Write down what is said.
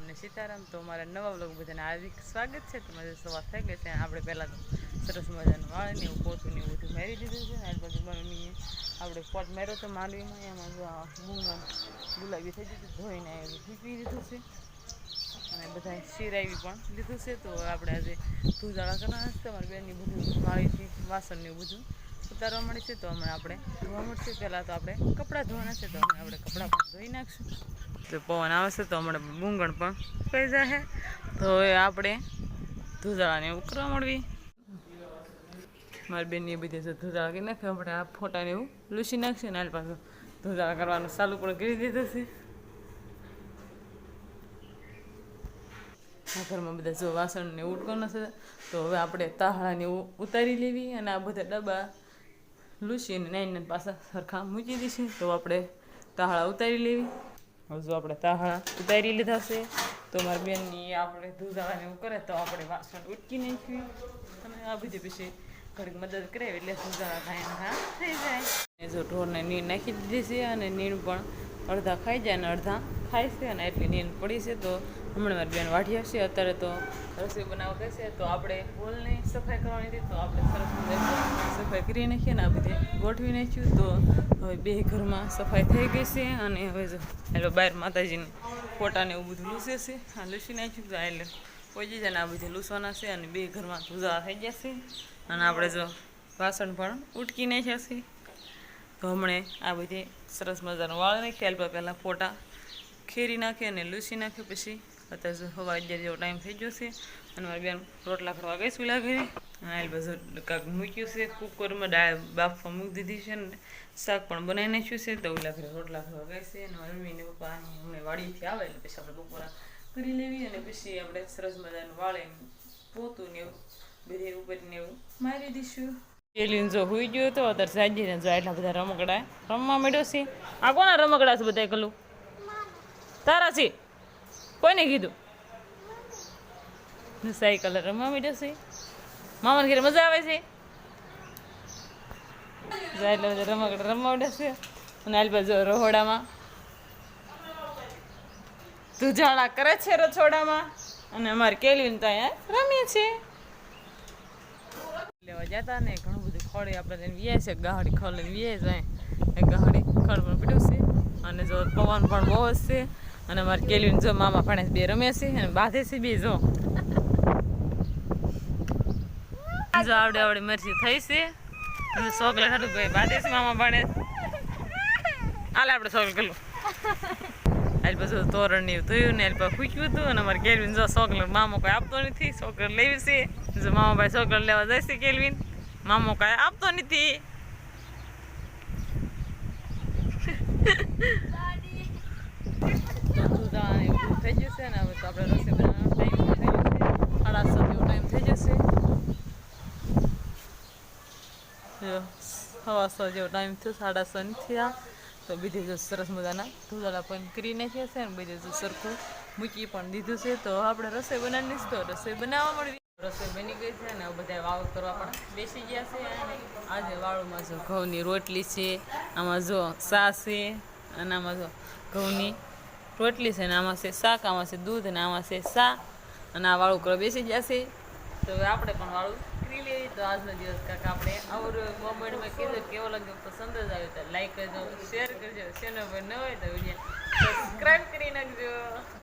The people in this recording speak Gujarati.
રામ ને સીતારામ. તો અમારા નવા બ્લોગ બધાને હાર્દિક સ્વાગત છે. તમારે સવાર થઈ ગઈ છે. આપણે પહેલાં તો સરસ મજાનું વાળ ને એવું પોતું ને એવું બધું મેરી દીધું છે. અને પછી મમ્મીએ આપણે પોટ મેરો તો માંડવીમાં. એમાં આ ગુલાબી થઈ ગયું ધોઈને મૂકી દીધું છે. અને બધા શિરાવી પણ લીધું છે. તો આપણે આજે ધૂજાળા કરવાના છે. તમારી બેનની બધું માળીથી વાસણ ને એવું બધું ઉતારવા મળે છે. તો હમણાં આપણે ધોવા મળશે પહેલાં તો આપણે કપડાં ધોવાના છે. તો હમણાં આપણે કપડાં પણ ધોઈ નાખશું. તો પવન આવે છે તો હમણાં મૂંગણ પણ થઈ જશે તો હવે આપણે ધૂજાળાને એવું કરવા મળવી. મારી બેનની બધી છે ધૂજાળા કરી નાખે. આપણે આ ફોટાને એવું લૂસી નાખશે ને હાલ પાછું ધૂજાળા કરવાનું ચાલુ પણ કરી દીધું છે. આ ઘરમાં બધા જો વાસણને ઉટકોના છે, તો હવે આપણે તાહાળાને એવું ઉતારી લેવી અને આ બધા ડબ્બા લૂસીને નાઈને પાછા સરખા મૂકી દઈશું. તો આપણે તાહાળા ઉતારી લેવી. હવે જો આપણે તાહણા ઉતારી લીધા છે, તો મારી બેનની આપણે દૂધાળાને એવું કરે તો આપણે વાસણ ઉટકી નાખ્યું. તમે આ બધી પછી ઘડીક મદદ કરે એટલે દૂધાળા ખાઈને હા, થઈ જાય. જો ઢોરને નીર નાખી દીધી છે અને નીર પણ અડધા ખાઈ જાય અને અડધા. ખાય છે અને એટલી નીંદ પડી છે, તો હમણાં મારી બેન વાઢી છે, અત્યારે તો રસોઈ બનાવવા કહેશે તો આપણે હોલની સફાઈ કરવાની હતી, તો આપણે સરસ મજાની સફાઈ કરી નાખીએ ને આ બધી ગોઠવી નાખ્યું, તો હવે બે ઘરમાં સફાઈ થઈ ગઈ છે અને હવે જો એટલે બહાર માતાજીને ફોટાને એવું બધું લૂસે છે. આ લૂસી નાખ્યું તો એટલે પહોંચી જાય ને આ બધી લૂસવાના છે અને બે ઘરમાં ધૂજા થઈ જશે અને આપણે જો વાસણ પણ ઉટકી નાખ્યા છે. તો હમણે આ બધી સરસ મજાનો વાળ નહીં ખ્યાલ પર પહેલાં ફોટા ખેરી નાખે અને લૂસી નાખે પછી અત્યારે હવા અગિયાર જેવો ટાઈમ થઈ ગયો છે. અને મારી બેન રોટલા કરવા ગઈ છું અને આલ બધું કાંક મૂક્યું છે. કુકરમાં દાળ બાફવા મૂકી દીધી છે ને શાક પણ બનાવી નાખ્યું છે. તો ઓલા રોટલા કરવા ગઈ છે. અને મારી મમ્મીને પપ્પા હમણાં વાડીથી આવે એટલે પછી આપણે બપોરા કરી લેવી. અને પછી આપણે સરસ મજાનું વાળે પોતું ને એવું બધે ઉપર ને એવું મારી દઈશું. એલિયન જો હોઈ ગયો તો અત્યારે સાજી જો એટલા બધા રમકડા રમવા મળ્યો છે. આ કોના રમકડા છે બધા કલું? તારા છે કોઈને કીધું? સાયકલ રમવા માંડ્યો છે. મામાને ઘેર મજા આવે છે? જાય એટલે બધા રમકડા રમવા છે. અને આલબા જો રહોડામાં. ઝાડા કરે છે રછોડામાં અને અમારે કેલવીન તો અહીંયા રમીએ છીએ. લેવા જતા ને ઘણું બધું ખોડે આપણે વીએ છે. ગાહડી લઈને વ્યાય જાય. ગાહડી ખડ પણ પીડ્યું છે. અને જો પવન પણ બહુ જ છે. અને અમારે કેલવીન જો મામા પણ બે રમે છે અને બાંધે છે બે જો. આવડે આવડે મરજી થઈ છે. અને સોકલે ખાધું ભાઈ બાંધે છે, મામા પાડે હાલ આપણે સોકલ કરું આલ પછી તોરણ ને થયું ને આલ પછી ફૂક્યું હતું અને અમારે કેલવીન જો ચોકલેટ મામો કોઈ આપતો નથી, ચોકલેટ લેવી છે. જો મામા ભાઈ ચોકલેટ લેવા જાય છે કેલવીન મામો કાંઈ આપતો નથી. થઈ જશે ને આપણે રસોઈ બનાવવાનો ટાઈમ થઈ જેવો ટાઈમ થઈ જશે. સવા સો જેવો ટાઈમ થયો, સાડા થયા. તો બીજી જો સરસ મજાના ધૂળાલા પણ કરી છે ને બીજું જો સરખું મૂકી પણ દીધું છે. તો આપણે રસોઈ બનાવીશ તો રસોઈ બનાવવા મળવી. રસોઈ બની ગઈ છે ને બધા વાવ કરવા પણ બેસી ગયા છે. આજે વાળુમાં જો ઘઉંની રોટલી છે, આમાં જો સા છે, અને આમાં જો ઘઉંની રોટલી છે ને આમાં છે શાક, આમાં છે દૂધ ને આમાં છે સા. અને આ વાળું કરો બેસી છે. તો આપણે પણ વાળું કરી લઈએ. તો આજનો દિવસ કાંક આપણે આવું મોમેન્ટમાં કીધું કેવો લાગ્યો પસંદ જ આવ્યો તો લાઈક કરજો શેર કરજો. ચેનલ પર ન હોય તો વીડિયો સબસ્ક્રાઈબ કરી નાખજો.